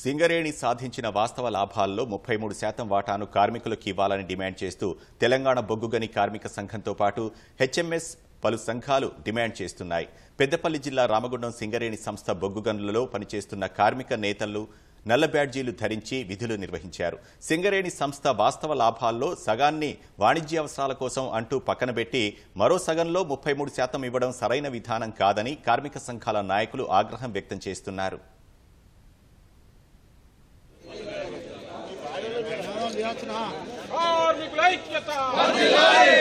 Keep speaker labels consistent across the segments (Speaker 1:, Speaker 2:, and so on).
Speaker 1: సింగరేణి సాధించిన వాస్తవ లాభాల్లో ముప్పై మూడు శాతం వాటాను కార్మికులకు ఇవ్వాలని డిమాండ్ చేస్తూ తెలంగాణ బొగ్గుగని కార్మిక సంఘంతో పాటు హెచ్ఎంఎస్ పలు సంఘాలు డిమాండ్ చేస్తున్నాయి. పెద్దపల్లి జిల్లా రామగుండం సింగరేణి సంస్థ బొగ్గుగనులలో పనిచేస్తున్న కార్మిక నేతలు నల్ల బ్యాడ్జీలు ధరించి విధులు నిర్వహించారు. సింగరేణి సంస్థ వాస్తవ లాభాల్లో సగాన్ని వాణిజ్య అవసరాల కోసం అంటూ పక్కనబెట్టి మరో సగంలో ముప్పై మూడు శాతం ఇవ్వడం సరైన విధానం కాదని కార్మిక సంఘాల నాయకులు ఆగ్రహం వ్యక్తం చేస్తున్నారు.
Speaker 2: కార్మికుల ఐక్యత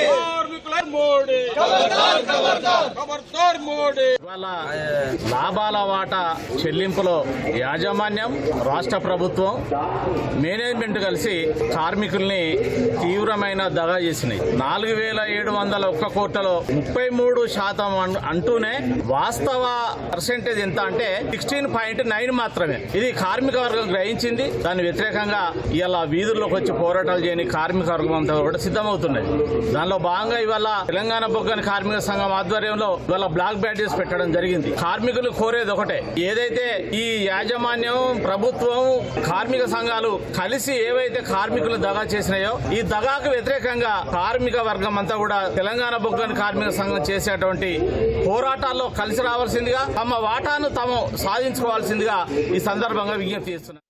Speaker 2: కార్మికుల మోడీ ఖబర్దార్ మోడీ
Speaker 3: ఇవాళ లాభాల వాటా చెల్లింపులో యాజమాన్యం రాష్ట్ర ప్రభుత్వం మేనేజ్మెంట్ కలిసి కార్మికుల్ని తీవ్రమైన దగా చేసినాయి. నాలుగు వేల ఏడు వందల ఒక్క కోట్లలో ముప్పై మూడు శాతం అంటూనే వాస్తవ పర్సెంటేజ్ ఎంత అంటే సిక్స్టీన్ పాయింట్ నైన్ మాత్రమే. ఇది కార్మిక వర్గం గ్రహించింది. దాని వ్యతిరేకంగా ఇలా వీధుల్లోకి వచ్చి పోరాటాలు చేయని కార్మిక వర్గం అంతా కూడా సిద్ధమవుతున్నది. దానిలో భాగంగా ఇవాళ తెలంగాణ బొగ్గని కార్మిక సంఘం ఆధ్వర్యంలో ఇవాళ బ్లాక్ బ్యాడ్జెస్ పెట్టడం జరిగింది. కార్మికులు కోరేది ఒకటే. ఏదైతే ఈ యాజమాన్యం ప్రభుత్వం కార్మిక సంఘాలు కలిసి ఏవైతే కార్మికులు దగా చేసినాయో ఈ దగాకు వ్యతిరేకంగా కార్మిక వర్గం అంతా కూడా తెలంగాణ బొగ్గని కార్మిక సంఘం చేసేటువంటి పోరాటాల్లో కలిసి రావాల్సిందిగా తమ వాటాను తాము సాధించుకోవాల్సిందిగా ఈ సందర్భంగా విజ్ఞప్తి చేస్తున్నారు